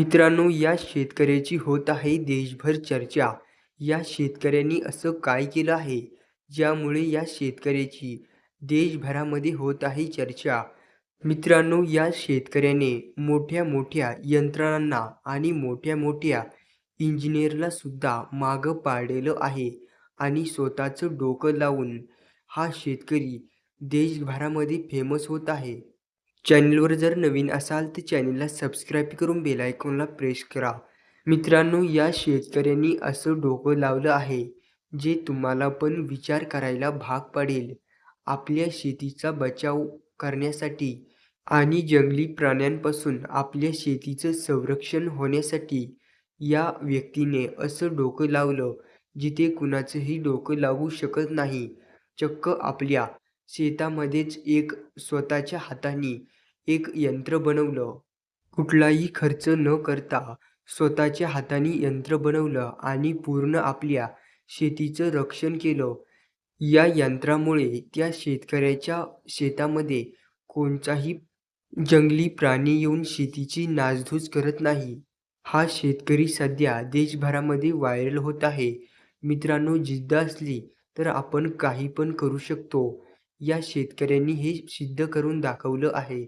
मित्रांनो या शेतकऱ्याची होत आहे देशभर चर्चा. या शेतकऱ्यांनी असं काय केलं आहे? ज्यामुळे या शेतकऱ्याची देशभरामध्ये होत आहे चर्चा. मित्रांनो या शेतकऱ्याने मोठ्या मोठ्या यंत्रणांना आणि मोठ्या मोठ्या इंजिनियरला सुद्धा मागं पाडलेलं आहे आणि स्वतःचं डोकं लावून हा शेतकरी देशभरामध्ये फेमस होत आहे. चॅनलवर जर नवीन असाल तर चॅनलला सबस्क्राईब करून बेल आयकॉनला प्रेस करा. मित्रांनो या शेतकऱ्यांनी असं डोकं लावलं आहे जे तुम्हाला पण विचार करायला भाग पडेल. आपल्या शेतीचा बचाव करण्यासाठी आणि जंगली प्राण्यांपासून आपल्या शेतीचं संरक्षण होण्यासाठी या व्यक्तीने असं डोकं लावलं जिथे कुणाचंही डोकं लावू शकत नाही. चक्क आपल्या शेतामध्येच एक स्वतःच्या हाताने एक यंत्र बनवलं. कुठलाही खर्च न करता स्वतःच्या हाताने यंत्र बनवलं आणि पूर्ण आपल्या शेतीचं रक्षण केलं. या यंत्रामुळे त्या शेतकऱ्याच्या शेतामध्ये कोणताही जंगली प्राणी येऊन शेतीची नासधूस करत नाही. हा शेतकरी सध्या देशभरामध्ये व्हायरल होत आहे. मित्रांनो जिद्द असली तर आपण काही पण करू शकतो. या शेतकऱ्यांनी हे सिद्ध करून दाखवलं आहे.